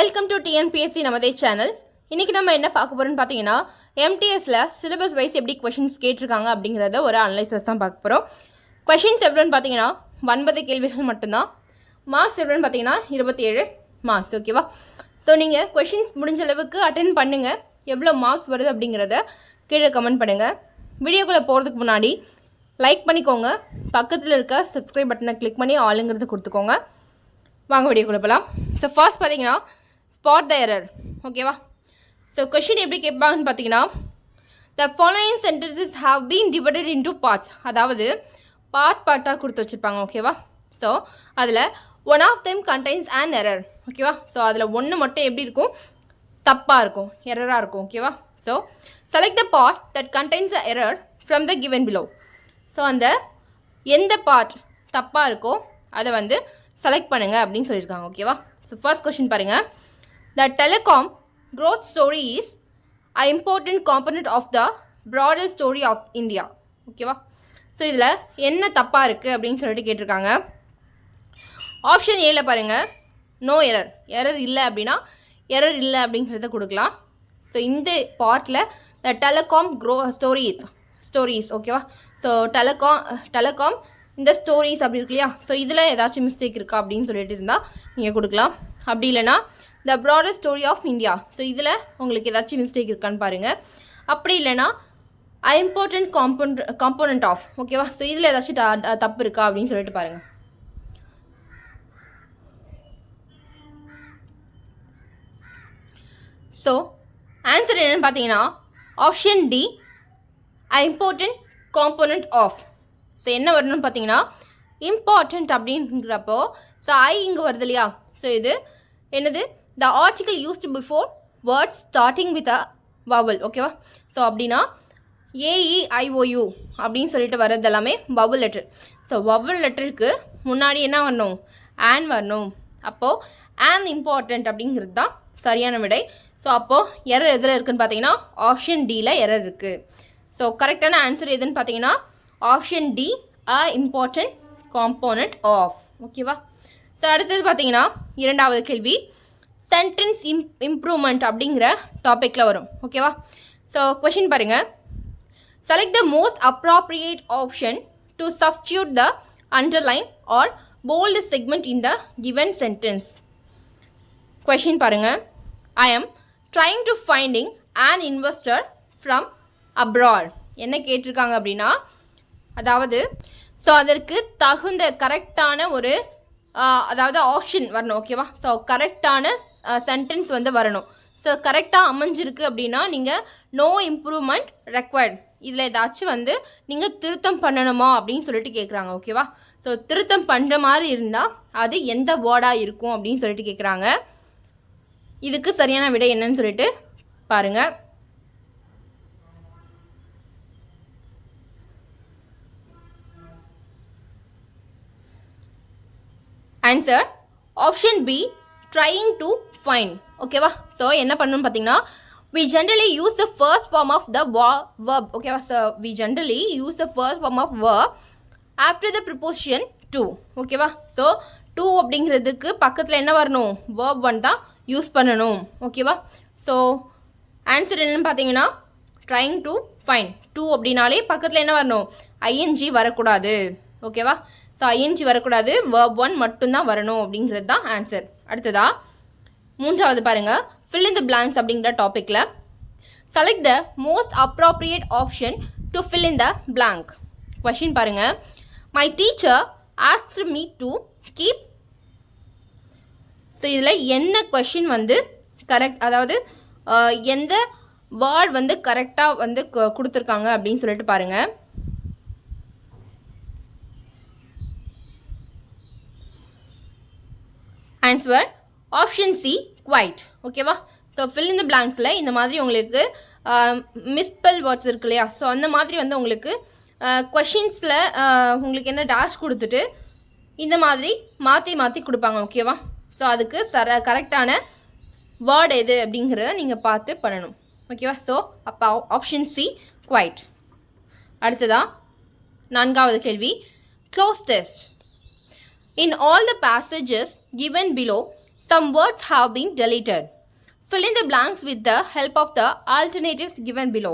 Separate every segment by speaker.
Speaker 1: Welcome to TNPSC Namadhe channel. இன்றைக்கி நம்ம என்ன பார்க்க போகிறோம்னு பார்த்தீங்கன்னா எம்டிஎஸில் சிலபஸ் வைஸ் எப்படி கொஷின்ஸ் கேட்டிருக்காங்க அப்படிங்கிறத ஒரு அனலைசஸ் தான் பார்க்க போகிறோம் கொஷின்ஸ் எவ்வளோன்னு பார்த்தீங்கன்னா ஒன்பது கேள்விகள் மட்டும்தான். மார்க்ஸ் எவ்வளோன்னு பார்த்தீங்கன்னா இருபத்தி ஏழு மார்க்ஸ் ஓகேவா ஸோ நீங்கள் கொஷின்ஸ் முடிஞ்ச அளவுக்கு அட்டென்ட் பண்ணுங்கள் எவ்வளோ மார்க்ஸ் வருது அப்படிங்கிறத கீழே கமெண்ட் பண்ணுங்கள் வீடியோக்குள்ளே போகிறதுக்கு முன்னாடி லைக் பண்ணிக்கோங்க. பக்கத்தில் இருக்க சப்ஸ்கிரைப் பட்டனை கிளிக் பண்ணி ஆளுங்கிறது கொடுத்துக்கோங்க. வாங்க வீடியோ போகலாம் ஸோ ஃபர்ஸ்ட் பார்த்தீங்கன்னா ஸ்பாட் த எரர் ஓகேவா ஸோ கொஷின் எப்படி கேட்பாங்கன்னு பார்த்தீங்கன்னா the following sentences have been divided into parts அதாவது பார்ட் பார்ட்டாக கொடுத்து வச்சுருப்பாங்க. ஓகேவா ஸோ அதில் one of them contains and error ஓகேவா ஸோ அதில் ஒன்று மட்டும் எப்படி இருக்கும்? தப்பாக இருக்கும். எரராக இருக்கும். ஓகேவா so select the part that contains a error from the given below so அந்த எந்த பார்ட் தப்பாக இருக்கோ அதை வந்து செலக்ட் பண்ணுங்கள் அப்படின்னு சொல்லியிருக்காங்க. ஓகேவா ஸோ ஃபர்ஸ்ட் கொஷின் பாருங்கள் the telecom growth story is a important component of the broader story of India ஓகேவா ஸோ இதில் என்ன தப்பாக இருக்குது அப்படின்னு சொல்லிட்டு கேட்டிருக்காங்க. ஆப்ஷன் ஏல பாருங்கள் நோ எரர் எரர் இல்லை அப்படின்னா எரர் இல்லை அப்படிங்கிறத கொடுக்கலாம். ஸோ இந்த பார்ட்டில் the telecom grow story stories ஓகேவா ஸோ டெலகாம் டெலகாம் இந்த ஸ்டோரிஸ் அப்படி இருக்கு இல்லையா? ஸோ இதில் ஏதாச்சும் மிஸ்டேக் இருக்கா அப்படின்னு சொல்லிட்டு இருந்தால் நீங்கள் கொடுக்கலாம். அப்படி இல்லைன்னா the broader story of India so இதில் உங்களுக்கு ஏதாச்சும் மிஸ்டேக் இருக்கான்னு பாருங்கள் அப்படி இல்லைன்னா ஐ இம்பார்ட்டன்ட் காம்போன் காம்போனண்ட் ஆஃப் ஓகேவா ஸோ இதில் ஏதாச்சும் தப்பு இருக்கா அப்படின்னு சொல்லிட்டு பாருங்கள் ஸோ ஆன்சர் என்னன்னு பார்த்தீங்கன்னா option D a important component of so என்ன வரணும்னு பார்த்தீங்கன்னா இம்பார்ட்டன்ட் அப்படிங்கிறப்போ ஸோ ஐ இங்கே வருது இல்லையா? ஸோ இது என்னது? The article used before words starting with a vowel ஓகேவா ஸோ அப்படின்னா A E I O U அப்படின்னு சொல்லிட்டு வர்றது எல்லாமே வவல் லெட்டர் ஸோ வவல் லெட்டருக்கு முன்னாடி என்ன வரணும்? ஆன் வரணும். அப்போது ஆன் இம்பார்ட்டண்ட் அப்படிங்கிறது தான் சரியான விடை. ஸோ அப்போது எரர் எதில் இருக்குன்னு பார்த்தீங்கன்னா ஆப்ஷன் டியில் எரர் இருக்குது ஸோ கரெக்டான ஆன்சர் எதுன்னு பார்த்தீங்கன்னா option D a important component of ஓகேவா ஸோ அடுத்தது பார்த்தீங்கன்னா இரண்டாவது கேள்வி. சென்டென்ஸ் இம் இம்ப்ரூவ்மெண்ட் அப்படிங்கிற டாப்பிக்கில் வரும் ஓகேவா ஸோ கொஷின் பாருங்கள் select the most appropriate option to substitute the underline or bold segment in the given sentence question பாருங்கள் I am trying to finding an investor from abroad என்ன கேட்டிருக்காங்க அப்படின்னா அதாவது ஸோ அதற்கு தகுந்த கரெக்டான ஒரு அதாவது ஆப்ஷன் வரணும் ஓகேவா ஸோ கரெக்டான சென்டென்ஸ் வந்து வரணும். ஸோ கரெக்டாக அமைஞ்சிருக்கு அப்படின்னா நீங்கள் நோ இம்ப்ரூவ்மெண்ட் ரெக்வயர்ட் இதில் ஏதாச்சும் வந்து நீங்கள் திருத்தம் பண்ணணுமா அப்படின்னு சொல்லிட்டு கேட்குறாங்க ஓகேவா ஸோ திருத்தம் பண்ணுற மாதிரி இருந்தால் அது எந்த வேர்டாக இருக்கும் அப்படின்னு சொல்லிட்டு கேட்குறாங்க இதுக்கு சரியான விடை என்னன்னு சொல்லிட்டு பாருங்கள் answer option B trying to fine ஓகேவா ஸோ என்ன பண்ணணும்னு பார்த்தீங்கன்னா we generally use the first form of the wa- verb. ஓகேவா so we generally use the first form of verb after the preposition to. ஓகேவா ஸோ டூ அப்படிங்கிறதுக்கு பக்கத்தில் என்ன வரணும்? Verb ஒன் தான் யூஸ் பண்ணணும். ஓகேவா ஸோ ஆன்சர் என்னன்னு பார்த்தீங்கன்னா ட்ரைங் டு ஃபைன் டூ அப்படின்னாலே பக்கத்தில் என்ன வரணும்? ஐஎன்ஜி வரக்கூடாது. ஓகேவா ஸோ ஐஎன்ஜி வரக்கூடாது. வர்ப் ஒன் மட்டும்தான் வரணும் அப்படிங்கிறது தான் ஆன்சர் அடுத்ததா மூன்றாவது பாருங்க. ஃபில் இன் த பிளாங்க்ஸ் அப்படிங்கிற டாப்பிக்கில் select the most appropriate option to fill in the blank question பாருங்க. My teacher asks me to keep so இதில் என்ன கொஷின் வந்து கரெக்ட் அதாவது எந்த வேர்ட் வந்து கரெக்டாக வந்து கொடுத்துருக்காங்க அப்படின்னு சொல்லிட்டு பாருங்க. ஆன்சர் ஆப்ஷன் சி குவைட் ஓகேவா ஸோ ஃபில் இந்த பிளாங்க்ஸில் இந்த மாதிரி உங்களுக்கு uh, மிஸ்பெல் வேர்ட்ஸ் இருக்கு இல்லையா? ஸோ அந்த மாதிரி வந்து உங்களுக்கு uh, கொஷின்ஸில் uh, உங்களுக்கு என்ன டேஷ் கொடுத்துட்டு இந்த மாதிரி மாற்றி மாற்றி கொடுப்பாங்க ஓகேவா ஸோ அதுக்கு சர கரெக்டான வேர்ட் எது அப்படிங்கிறத நீங்கள் பார்த்து பண்ணணும் ஓகேவா ஸோ அப்போ ஆப்ஷன் சி குவைட் அடுத்ததா நான்காவது கேள்வி. Cloze test in all the passages given below Some words have been deleted. Fill in the blanks with the help of the alternatives given below.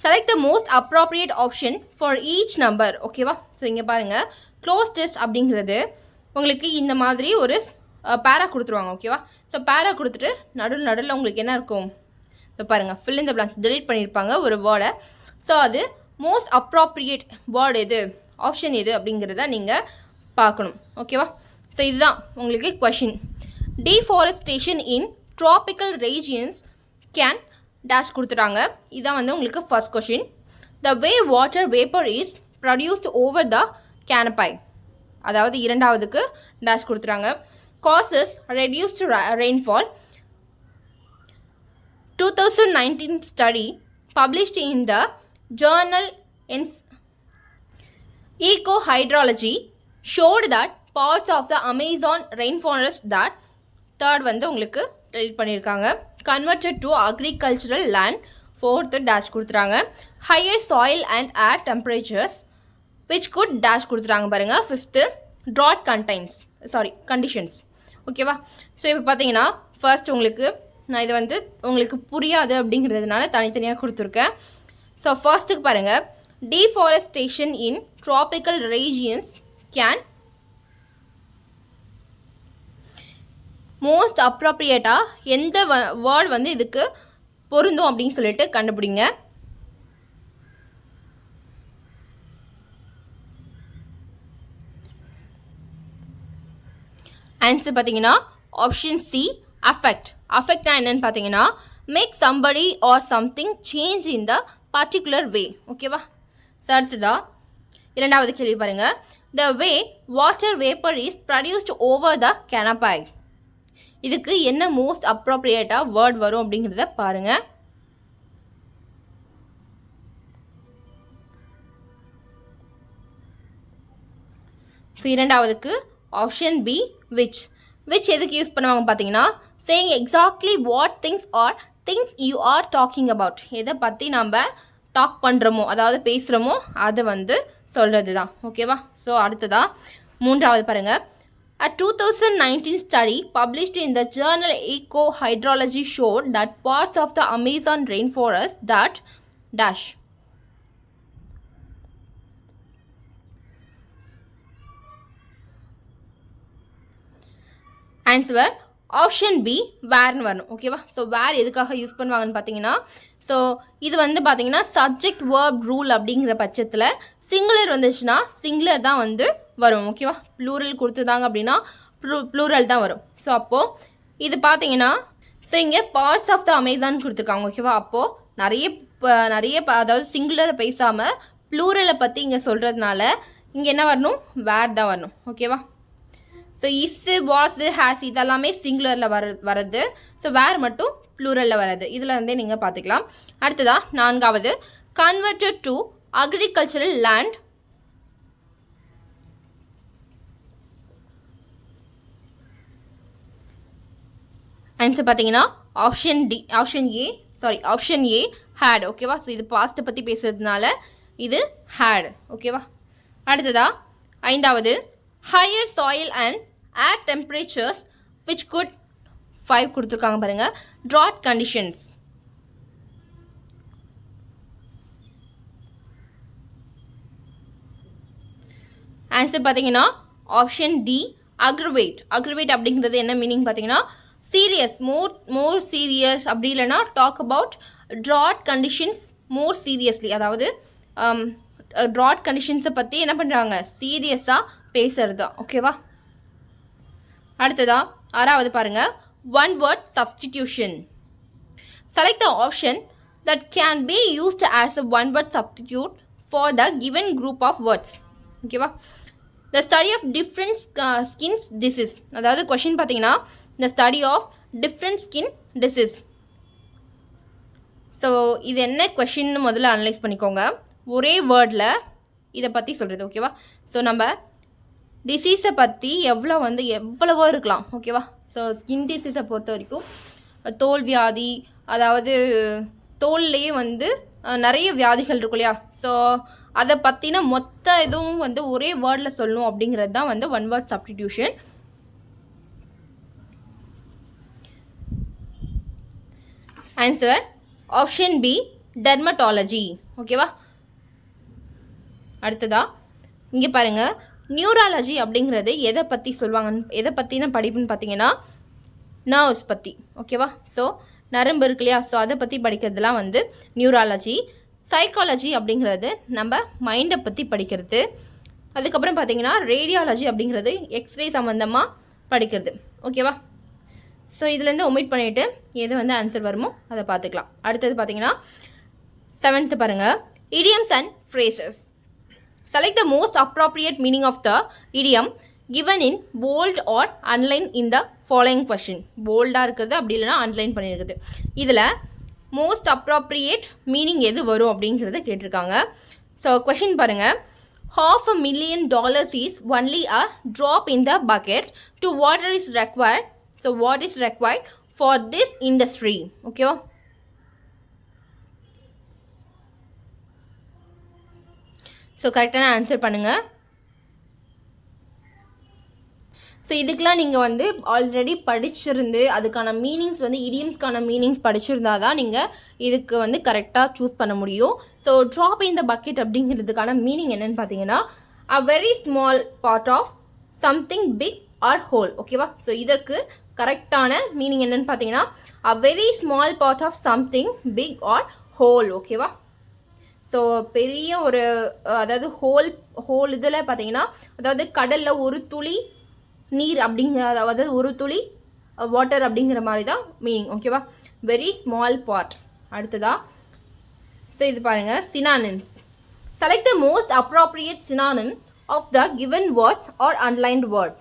Speaker 1: Select the most appropriate option for each number ஓகேவா so இங்கே பாருங்கள் close test அப்படிங்கிறது உங்களுக்கு இந்த மாதிரி ஒரு பேரா கொடுத்துருவாங்க. ஓகேவா ஸோ பேரா கொடுத்துட்டு நடுவில் நடுவில் உங்களுக்கு என்ன இருக்கும்? ஸோ பாருங்கள் fill in the blanks. Delete பண்ணியிருப்பாங்க ஒரு வேர்டை ஸோ அது மோஸ்ட் அப்ராப்ரியேட் வேர்டு எது? ஆப்ஷன் எது அப்படிங்கிறத நீங்கள் பார்க்கணும். ஓகேவா ஸோ இதுதான் உங்களுக்கு question deforestation in tropical regions can dash கொடுத்துட்டாங்க இதான் வந்து உங்களுக்கு first question the way water vapour is produced over the canopy அதாவது இரண்டாவதுக்கு டேஷ் கொடுத்துறாங்க causes reduced rainfall two thousand nineteen study published in the journal இன்ஸ் ecohydrology showed that parts of the Amazon rainforest that third வந்து உங்களுக்கு delete பண்ணியிருக்காங்க converted to agricultural land fourth dash கொடுத்துறாங்க. Higher soil and air temperatures which could dash கொடுத்துறாங்க பாருங்கள் fifth drought contains sorry conditions ஓகேவா so இப்போ பார்த்தீங்கன்னா first உங்களுக்கு நான் இது வந்து உங்களுக்கு புரியாது அப்படிங்கிறதுனால தனித்தனியாக கொடுத்துருக்கேன். ஸோ ஃபர்ஸ்ட்டுக்கு பாருங்கள் deforestation in tropical regions can most அப்ரோப்ரியேட்டாக எந்த வ வேர்ட் வந்து இதுக்கு பொருந்தும் அப்படின்னு சொல்லிட்டு கண்டுபிடிங்க. ஆன்சர் பார்த்தீங்கன்னா ஆப்ஷன் சி அஃபெக்ட் அஃபெக்ட்னா என்னன்னு பார்த்தீங்கன்னா make somebody or something change in the particular way? ஓகேவா ஸோ அடுத்ததா இரண்டாவது கேள்வி பாருங்கள் the way water vapour is produced over the canopy இதுக்கு என்ன மோஸ்ட் அப்ரோப்ரியேட்டாக வேர்ட் வரும் அப்படிங்கிறத பாருங்கள் ஸோ இரண்டாவதுக்கு ஆப்ஷன் பி விச் விச் எதுக்கு யூஸ் பண்ணுவாங்க பார்த்தீங்கன்னா saying exactly what things or things you are talking about எதை பற்றி நம்ம டாக் பண்ணுறோமோ அதாவது பேசுகிறோமோ அதை வந்து சொல்கிறது தான் ஓகேவா ஸோ அடுத்ததாக மூன்றாவது பாருங்கள் A 2019 study published in the journal Eco Hydrology showed that parts of the Amazon rainforest that dash answer option B வேர்னு வரணும் ஓகேவா ஸோ வேர் எதுக்காக யூஸ் பண்ணுவாங்கன்னு பார்த்தீங்கன்னா ஸோ இது வந்து பார்த்தீங்கன்னா சப்ஜெக்ட் வேர்ப் ரூல் அப்படிங்கிற பட்சத்தில் சிங்குலர் வந்துச்சுன்னா சிங்குலர் தான் வந்து வரும் ஓகேவா ப்ளூரல் கொடுத்துருந்தாங்க அப்படின்னா ப்ளூ ப்ளூரல் தான் வரும். ஸோ அப்போது இது பார்த்தீங்கன்னா ஸோ இங்கே பார்ட்ஸ் ஆஃப் த அமேசான் கொடுத்துருக்காங்க ஓகேவா அப்போது நிறைய நிறைய அதாவது சிங்குலரை பேசாமல் ப்ளூரலை பற்றி இங்கே சொல்கிறதுனால இங்கே என்ன வரணும்? வேர் தான் வரணும் ஓகேவா ஸோ இஸ்ஸு வாஸு ஹேஸ் இதெல்லாமே சிங்குலரில் வர வரது. ஸோ வேர் மட்டும் ப்ளூரலில் வர்றது. இதில் இருந்தே நீங்கள் பார்த்துக்கலாம் அடுத்ததாக நான்காவது. Converted to agricultural land answer பார்த்தீங்கன்னா option D option A sorry option A had ஓகேவா ஸோ இது பாஸ்ட்டை பற்றி பேசுறதுனால இது ஹேட் ஓகேவா அடுத்ததா ஐந்தாவது higher soil and air temperatures which could five கொடுத்துருக்காங்க பாருங்கள் ட்ராட் கண்டிஷன்ஸ் ஆன்சர் பார்த்தீங்கன்னா ஆப்ஷன் டி அக்ரவேட் அக்ரவேட் அப்படிங்கிறது என்ன மீனிங் பார்த்தீங்கன்னா சீரியஸ் மோர் மோர் சீரியஸ் அப்படி இல்லைன்னா talk about drought conditions more seriously அதாவது ட்ராட் கண்டிஷன்ஸை பற்றி என்ன பண்ணுறாங்க சீரியஸாக பேசுறது. தான் ஓகேவா அடுத்ததா ஆறாவது பாருங்க. One word substitution select the option that can be used as a one word substitute for the given group of words ஓகேவா the study of different skins disease அதாவது கொஷின் பார்த்தீங்கன்னா the study of different skin disease so இது என்ன question முதல்ல analyse பண்ணிக்கோங்க. ஒரே வேர்டில் இதை பற்றி சொல்கிறது ஓகேவா ஸோ நம்ம டிசீஸை பற்றி எவ்வளோ வந்து எவ்வளவோ இருக்கலாம் ஓகேவா ஸோ ஸ்கின் டிசீஸை பொறுத்த வரைக்கும் தோல் வியாதி அதாவது தோல்லையே வந்து நிறைய வியாதிகள் இருக்கும் இல்லையா? ஸோ அதை பற்றின மொத்த இதுவும் வந்து ஒரே வேர்டில் சொல்லணும் அப்படிங்கிறது தான் வந்து one word substitution answer option B dermatology ஓகேவா அடுத்ததா? இங்கே பாருங்கள் நியூராலஜி அப்படிங்கிறது எதை பற்றி சொல்லுவாங்கன்னு எதை பற்றின படிப்புன்னு பார்த்தீங்கன்னா நர்வ்ஸ் பற்றி ஓகேவா ஸோ நரம்பு இருக்கு இல்லையா? ஸோ அதை பற்றி படிக்கிறதுலாம் வந்து நியூராலஜி சைக்காலஜி அப்படிங்கிறது நம்ம மைண்டை பற்றி படிக்கிறது. அதுக்கப்புறம் பார்த்தீங்கன்னா ரேடியாலஜி அப்படிங்கிறது எக்ஸ்ரே சம்மந்தமாக படிக்கிறது. ஓகேவா ஸோ இதுலேருந்து ஒமிட் பண்ணிவிட்டு எது வந்து ஆன்சர் வருமோ அதை பார்த்துக்கலாம். அடுத்தது பார்த்தீங்கன்னா செவன்த்து பாருங்கள் idioms and phrases select the most appropriate meaning of the idiom given in bold or underline in the following question போல்டாக இருக்கிறது அப்படி இல்லைன்னா அன்லைன் பண்ணியிருக்குது இதில் மோஸ்ட் அப்ராப்ரியேட் மீனிங் எது வரும் அப்படிங்கிறத கேட்டிருக்காங்க ஸோ கொஷின் பாருங்கள் half a million dollars is only a drop in the bucket to water is required so what is required for this industry ஓகேவா ஸோ கரெக்டான ஆன்சர் பண்ணுங்கள் ஸோ இதுக்கெலாம் நீங்கள் வந்து ஆல்ரெடி படிச்சிருந்து அதுக்கான மீனிங்ஸ் வந்து இடியம்ஸ்க்கான மீனிங்ஸ் படிச்சிருந்தா தான் நீங்கள் இதுக்கு வந்து கரெக்டாக சூஸ் பண்ண முடியும். So drop in the bucket அப்படிங்கிறதுக்கான மீனிங் என்னன்னு பார்த்தீங்கன்னா a very small part of something big or whole ஓகேவா ஸோ இதற்கு கரெக்டான மீனிங் என்னென்னு பார்த்தீங்கன்னா a very small part of something big or whole ஓகேவா ஸோ பெரிய ஒரு அதாவது ஹோல் ஹோல் இதில் பார்த்தீங்கன்னா அதாவது கடலில் ஒரு துளி நீர் அப்படிங்கிற அதாவது ஒரு துளி வாட்டர் அப்படிங்கிற மாதிரி தான் மீனிங் ஓகேவா வெரி ஸ்மால் பார்ட் அடுத்ததா ஸோ இது பாருங்கள் synonyms select the most appropriate synonym of the given words or underlined word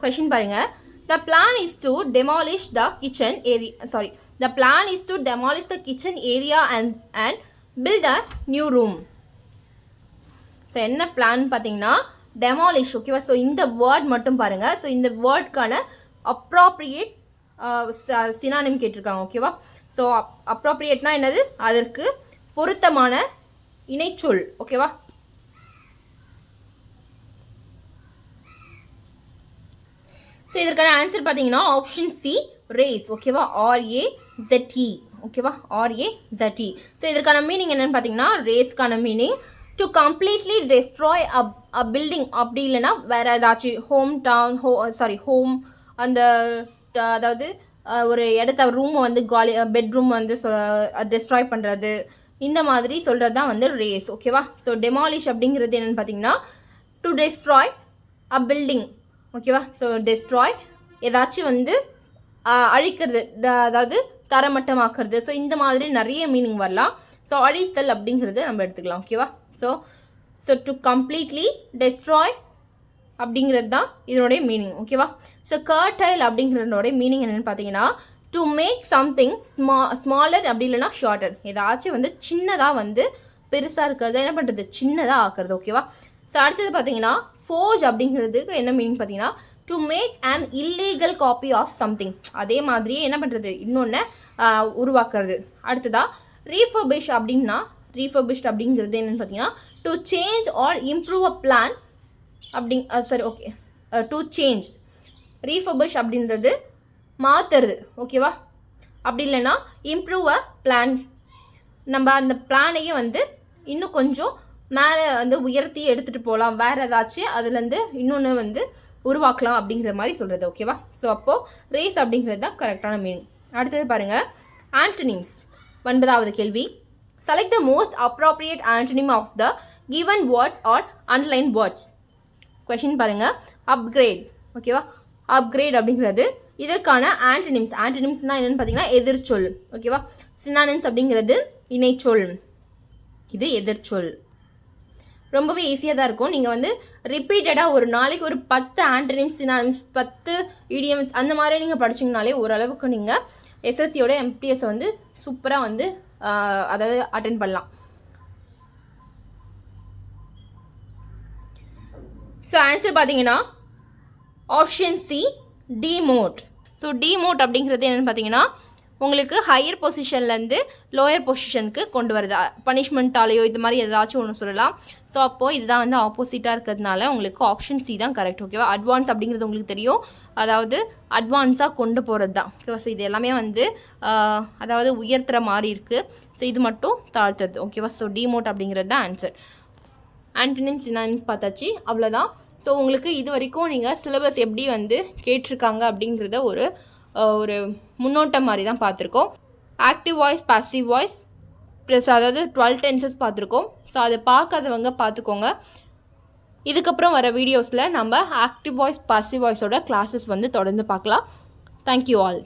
Speaker 1: question பாருங்க. The plan is to demolish the kitchen area sorry the plan is to demolish the kitchen area and and build a new room so என்ன plan பார்த்தீங்கன்னா demolish ஓகேவா so இந்த word மட்டும் பாருங்கள் so இந்த வேர்ட்க்கான appropriate synonym கேட்டிருக்காங்க. ஓகேவா so அப்ராப்ரியேட்னா என்னது? அதற்கு பொருத்தமான இணைச்சொல். ஓகேவா ஸோ இதற்கான ஆன்சர் பார்த்தீங்கன்னா ஆப்ஷன் சி ரேஸ் ஓகேவா ஆர்ஏ ஜெட்இ ஓகேவா R A Z E so இதற்கான மீனிங் என்னன்னு பார்த்தீங்கன்னா ரேஸ்க்கான meaning to completely destroy up a building அப்படி இல்லைன்னா வேற ஏதாச்சும் ஹோம் டவுன் ஹோ சாரி ஹோம் அந்த அதாவது ஒரு இடத்த ரூமை வந்து காலி பெட்ரூம் வந்து டெஸ்ட்ராய் பண்ணுறது இந்த மாதிரி சொல்கிறது தான் வந்து ரேஸ் ஓகேவா ஸோ டெமாலிஷ் அப்படிங்கிறது என்னென்னு பார்த்தீங்கன்னா டு டெஸ்ட்ராய் அ பில்டிங் ஓகேவா ஸோ டெஸ்ட்ராய் ஏதாச்சும் வந்து அழிக்கிறது அதாவது தரமட்டமாக்குறது. ஸோ இந்த மாதிரி நிறைய மீனிங் வரலாம். ஸோ அழித்தல் அப்படிங்கிறது நம்ம எடுத்துக்கலாம் ஓகேவா so so to completely destroy அப்படிங்கிறது தான் இதனுடைய மீனிங் ஓகேவா ஸோ கர்டைல் அப்படிங்கிறதோடைய மீனிங் என்னென்னு பார்த்தீங்கன்னா டு மேக் சம்திங் ஸ்மா ஸ்மாலர் அப்படி இல்லைன்னா ஷார்ட்டர் ஏதாச்சும் வந்து சின்னதாக வந்து பெருசாக இருக்கிறது என்ன பண்ணுறது சின்னதாக ஆக்குறது ஓகேவா ஸோ அடுத்தது பார்த்தீங்கன்னா ஃபோர்ஜ் அப்படிங்கிறதுக்கு என்ன மீனிங் பார்த்தீங்கன்னா to make an illegal copy of something அதே மாதிரியே என்ன பண்ணுறது இன்னொன்று உருவாக்குறது. அடுத்ததாக ரீஃபர்பிஷ் அப்படின்னா ரீஃபர்பிஷ்ட் அப்படிங்கிறது என்னென்னு பார்த்தீங்கன்னா to change or improve a plan அப்படிங் சரி ஓகே டு சேஞ்ச் ரீஃபர்பிஷ் அப்படின்றது மாற்றுறது ஓகேவா அப்படி இல்லைன்னா இம்ப்ரூவ் அ பிளான் நம்ம அந்த பிளானையே வந்து இன்னும் கொஞ்சம் மேலே வந்து உயர்த்தி எடுத்துகிட்டு போகலாம். வேறு ஏதாச்சும் அதுலேருந்து இன்னொன்று வந்து உருவாக்கலாம் அப்படிங்கிற மாதிரி சொல்கிறது ஓகேவா ஸோ அப்போது ரேஸ் அப்படிங்கிறது தான் கரெக்டான மீனிங் அடுத்தது பாருங்கள் ஆண்டனிம்ஸ் ஒன்பதாவது கேள்வி. Select the most appropriate antonym of the given words or underline words question பாருங்க. அப்கிரேட் ஓகேவா அப்கிரேட் அப்படிங்கிறது இதற்கான ஆன்டனிம்ஸ் ஆன்டனிம்ஸ்னால் என்னென்னு பார்த்தீங்கன்னா எதிர்ச்சொல். ஓகேவா சினானிம்ஸ் அப்படிங்கிறது இணைச்சொல். இது எதிர்ச்சொல். ரொம்பவே ஈஸியாக தான் இருக்கும். நீங்கள் வந்து ரிப்பீட்டடாக ஒரு நாளைக்கு ஒரு பத்து ஆண்டனிம்ஸ் சினானிம்ஸ் பத்து இடியம்ஸ் அந்த மாதிரி நீங்கள் படிச்சிங்கனாலே ஓரளவுக்கு நீங்கள் எஸ்எஸ்சியோட எம்பிஎஸ் வந்து சூப்பராக வந்து அதாவது அட்டன் பண்ணலாம். ஸோ ஆன்சர் பார்த்தீங்கன்னா option C demote so demote அப்படிங்கிறது என்னென்னு பார்த்தீங்கன்னா உங்களுக்கு ஹையர் பொசிஷன்லேருந்து லோயர் பொசிஷனுக்கு கொண்டு வருது. பனிஷ்மெண்ட்டாலேயோ இது மாதிரி ஏதாச்சும் ஒன்று சொல்லலாம். ஸோ அப்போது இதுதான் வந்து ஆப்போசிட்டாக இருக்கிறதுனால உங்களுக்கு ஆப்ஷன் சி தான் கரெக்ட் ஓகேவா அட்வான்ஸ் அப்படிங்கிறது உங்களுக்கு தெரியும். அதாவது அட்வான்ஸாக கொண்டு போகிறது தான் ஓகேவா ஸோ இது எல்லாமே வந்து அதாவது உயர்த்துற மாதிரி இருக்குது ஸோ இது மட்டும் தாழ்த்துறது ஓகேவா ஸோ டிமோட் அப்படிங்கிறது தான் ஆன்சர் ஆன்டனிம் சினானிம்ஸ் பார்த்தாச்சு. அவ்வளோதான் ஸோ உங்களுக்கு இது வரைக்கும் நீங்கள் சிலபஸ் எப்படி வந்து கேட்டிருக்காங்க அப்படிங்கிறத ஒரு ஒரு முன்னோட்டம் மாதிரி தான் பார்த்துருக்கோம். Active voice passive voice plus அதாவது டுவெல் டென்சஸ் பார்த்துருக்கோம். ஸோ அதை பார்க்காதவங்க பார்த்துக்கோங்க. இதுக்கப்புறம் வர வீடியோஸில் நம்ம ஆக்டிவ் வாய்ஸ் பாசிவ் வாய்ஸோட கிளாஸஸ் வந்து தொடர்ந்து பார்க்கலாம். Thank you all